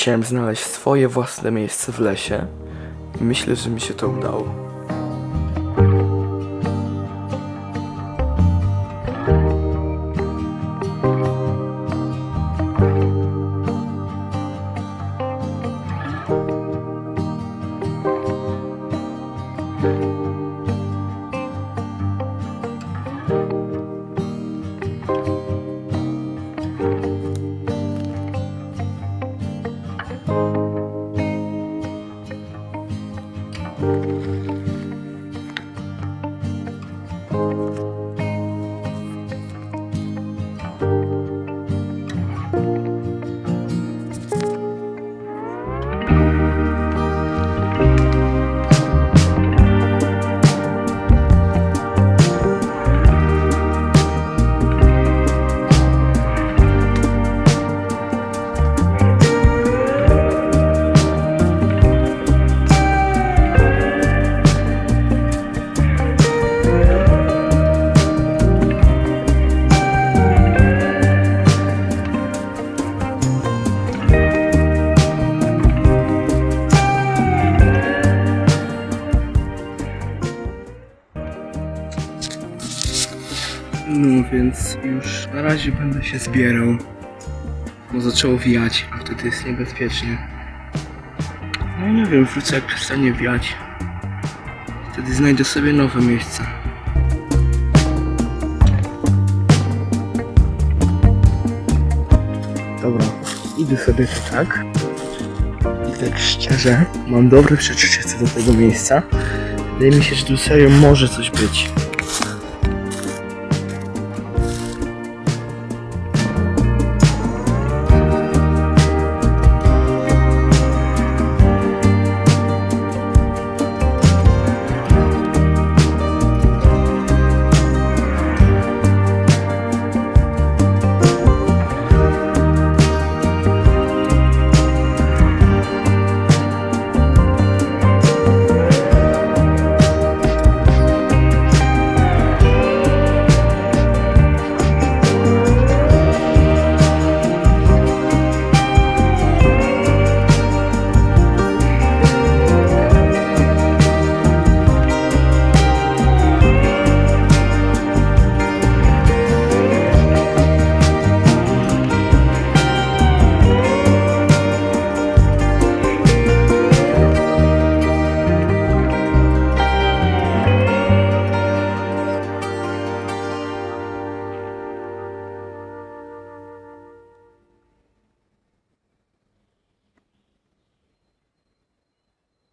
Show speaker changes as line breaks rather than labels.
Chciałem znaleźć swoje własne miejsce w lesie i myślę, że mi się to udało. Música No więc już na razie będę się zbierał. Bo zaczęło wiać, a wtedy jest niebezpiecznie. No nie wiem, wrócę jak przestanie wiać. Wtedy znajdę sobie nowe miejsce. Dobra, idę sobie tu tak. I tak szczerze, mam dobre przeczucie co do tego miejsca. Wydaje mi się, że tu serio może coś być.